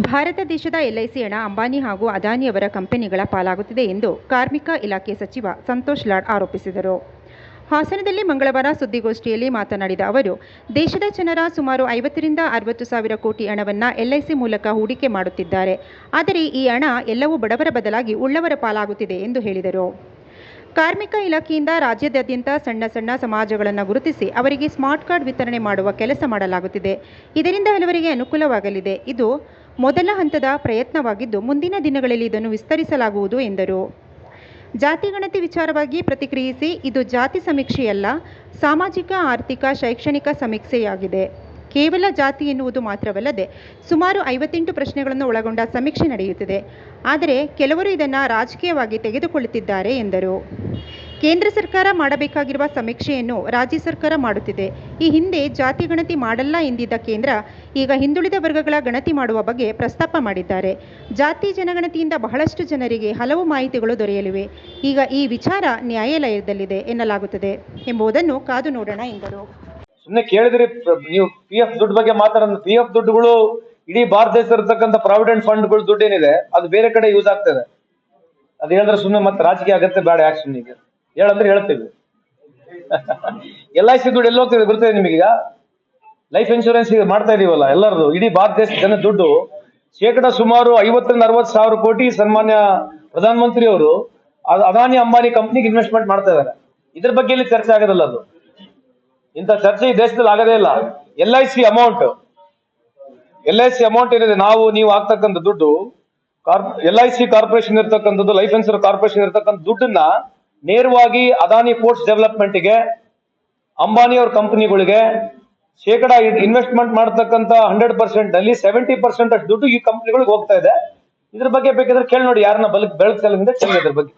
ಭಾರತ ದೇಶದ ಎಲ್ಐಸಿ ಹಣ ಅಂಬಾನಿ ಹಾಗೂ ಅದಾನಿಯವರ ಕಂಪನಿಗಳ ಪಾಲಾಗುತ್ತಿದೆ ಎಂದು ಕಾರ್ಮಿಕ ಇಲಾಖೆ ಸಚಿವ ಸಂತೋಷ್ ಲಾಡ್ ಆರೋಪಿಸಿದರು. ಹಾಸನದಲ್ಲಿ ಮಂಗಳವಾರ ಸುದ್ದಿಗೋಷ್ಠಿಯಲ್ಲಿ ಮಾತನಾಡಿದ ಅವರು, ದೇಶದ ಜನರ ಸುಮಾರು ಐವತ್ತರಿಂದ ಅರವತ್ತು ಸಾವಿರ ಕೋಟಿ ಹಣವನ್ನು ಎಲ್ಐಸಿ ಮೂಲಕ ಹೂಡಿಕೆ ಮಾಡುತ್ತಿದ್ದಾರೆ. ಆದರೆ ಈ ಹಣ ಎಲ್ಲವೂ ಬಡವರ ಬದಲಾಗಿ ಉಳ್ಳವರ ಪಾಲಾಗುತ್ತಿದೆ ಎಂದು ಹೇಳಿದರು. ಕಾರ್ಮಿಕ ಇಲಾಖೆಯಿಂದ ರಾಜ್ಯದಾದ್ಯಂತ ಸಣ್ಣ ಸಣ್ಣ ಸಮಾಜಗಳನ್ನು ಗುರುತಿಸಿ ಅವರಿಗೆ ಸ್ಮಾರ್ಟ್ ಕಾರ್ಡ್ ವಿತರಣೆ ಮಾಡುವ ಕೆಲಸ ಮಾಡಲಾಗುತ್ತಿದೆ. ಇದರಿಂದ ಹಲವರಿಗೆ ಅನುಕೂಲವಾಗಲಿದೆ. ಇದು ಮೊದಲ ಹಂತದ ಪ್ರಯತ್ನವಾಗಿದ್ದು ಮುಂದಿನ ದಿನಗಳಲ್ಲಿ ಇದನ್ನು ವಿಸ್ತರಿಸಲಾಗುವುದು ಎಂದರು. ಜಾತಿ ಗಣತಿ ವಿಚಾರವಾಗಿ ಪ್ರತಿಕ್ರಿಯಿಸಿ, ಇದು ಜಾತಿ ಸಮೀಕ್ಷೆಯಲ್ಲ, ಸಾಮಾಜಿಕ, ಆರ್ಥಿಕ, ಶೈಕ್ಷಣಿಕ ಸಮೀಕ್ಷೆಯಾಗಿದೆ. ಕೇವಲ ಜಾತಿ ಎನ್ನುವುದು ಮಾತ್ರವಲ್ಲದೆ ಸುಮಾರು ಐವತ್ತೆಂಟು ಪ್ರಶ್ನೆಗಳನ್ನು ಒಳಗೊಂಡ ಸಮೀಕ್ಷೆ ನಡೆಯುತ್ತಿದೆ. ಆದರೆ ಕೆಲವರು ಇದನ್ನು ರಾಜಕೀಯವಾಗಿ ತೆಗೆದುಕೊಳ್ಳುತ್ತಿದ್ದಾರೆ ಎಂದರು. ಕೇಂದ್ರ ಸರ್ಕಾರ ಮಾಡಬೇಕಾಗಿರುವ ಸಮೀಕ್ಷೆಯನ್ನು ರಾಜ್ಯ ಸರ್ಕಾರ ಮಾಡುತ್ತಿದೆ. ಈ ಹಿಂದೆ ಜಾತಿ ಗಣತಿ ಮಾಡಲ್ಲ ಎಂದಿದ್ದ ಕೇಂದ್ರ, ಈಗ ಹಿಂದುಳಿದ ವರ್ಗಗಳ ಗಣತಿ ಮಾಡುವ ಬಗ್ಗೆ ಪ್ರಸ್ತಾಪ ಮಾಡಿದ್ದಾರೆ. ಜಾತಿ ಜನಗಣತಿಯಿಂದ ಬಹಳಷ್ಟು ಜನರಿಗೆ ಹಲವು ಮಾಹಿತಿಗಳು ದೊರೆಯಲಿವೆ. ಈಗ ಈ ವಿಚಾರ ನ್ಯಾಯಾಲಯದಲ್ಲಿದೆ ಎನ್ನಲಾಗುತ್ತದೆ ಎಂಬುದನ್ನು ಕಾದು ನೋಡೋಣ ಎಂದರು. ಸುಮ್ಮನೆ ಕೇಳಿದ್ರಿ, ನೀವು ಪಿ ಎಫ್ ದುಡ್ಡು ಬಗ್ಗೆ ಮಾತಾಡೋದು. ಪಿ ಎಫ್ ದುಡ್ಡುಗಳು ಇಡೀ ಭಾರತ ದೇಶ ಇರತಕ್ಕಂಥ ಪ್ರಾವಿಡೆಂಟ್ ಫಂಡ್ಗಳು ದುಡ್ಡು ಏನಿದೆ ಅದು ಬೇರೆ ಕಡೆ ಯೂಸ್ ಆಗ್ತದೆ. ಅದು ಹೇಳಿದ್ರೆ ಸುಮ್ಮನೆ ಮತ್ತೆ ರಾಜಕೀಯ ಅಗತ್ಯ ಬೇಡ ಆಕ್ಷನ್ ಈಗ ಹೇಳಂದ್ರೆ ಹೇಳ್ತೀವಿ. ಎಲ್ ಐ ಸಿ ದುಡ್ಡು ಎಲ್ಲಿ ಹೋಗ್ತಿದೆ ಗೊತ್ತಿದೆ ನಿಮಗೀಗ ಲೈಫ್ ಇನ್ಶೂರೆನ್ಸ್ ಈಗ ಮಾಡ್ತಾ ಇದೀವಲ್ಲ ಎಲ್ಲರದು, ಇಡೀ ಭಾರತ ದೇಶದ ಜನ ದುಡ್ಡು. ಶೇಕಡ ಸುಮಾರು ಐವತ್ತರಿಂದ ಅರವತ್ತು ಸಾವಿರ ಕೋಟಿ ಸನ್ಮಾನ್ಯ ಪ್ರಧಾನಮಂತ್ರಿ ಅವರು ಅದಾನಿ ಅಂಬಾನಿ ಕಂಪ್ನಿಗೆ ಇನ್ವೆಸ್ಟ್ಮೆಂಟ್ ಮಾಡ್ತಾ ಇದ್ದಾರೆ. ಇದ್ರ ಬಗ್ಗೆ ಇಲ್ಲಿ ಚರ್ಚೆ ಆಗೋದಿಲ್ಲ ಅದು. ಇಂಥ ಚರ್ಚೆ ಈ ದೇಶದಲ್ಲಿ ಆಗದೇ ಇಲ್ಲ. L I C amount L I C amount ಏನಿದೆ? ನಾವು, ನೀವು ಆಗ್ತಕ್ಕಂಥ ದುಡ್ಡು ಎಲ್ ಐ ಸಿ ಕಾರ್ಪೊರೇಷನ್ ಇರ್ತಕ್ಕಂಥದ್ದು ಲೈಫ್ ಇನ್ಶೂರೆನ್ಸ್ ಕಾರ್ಪೊರೇಷನ್ ಇರ್ತಕ್ಕಂಥ ದುಡ್ಡನ್ನ ನೇರವಾಗಿ ಅದಾನಿ ಪೋರ್ಟ್ಸ್ ಡೆವಲಪ್ಮೆಂಟ್ಗೆ, ಅಂಬಾನಿ ಅವ್ರ ಕಂಪನಿಗಳಿಗೆ ಶೇಕಡ ಇನ್ವೆಸ್ಟ್ಮೆಂಟ್ ಮಾಡತಕ್ಕಂತ ಹಂಡ್ರೆಡ್ ಪರ್ಸೆಂಟ್ ಅಲ್ಲಿ ಸೆವೆಂಟಿ ಪರ್ಸೆಂಟ್ ಅಷ್ಟು ದುಡ್ಡು ಈ ಕಂಪನಿಗಳಿಗೆ ಹೋಗ್ತಾ ಇದೆ. ಇದ್ರ ಬಗ್ಗೆ ಬೇಕಿದ್ರೆ ಕೇಳಿ ನೋಡಿ, ಯಾರನ್ನ ಬಲಕ್ ಬೆಳಕ್ ಕೇಳಿ ಇದ್ರ ಬಗ್ಗೆ.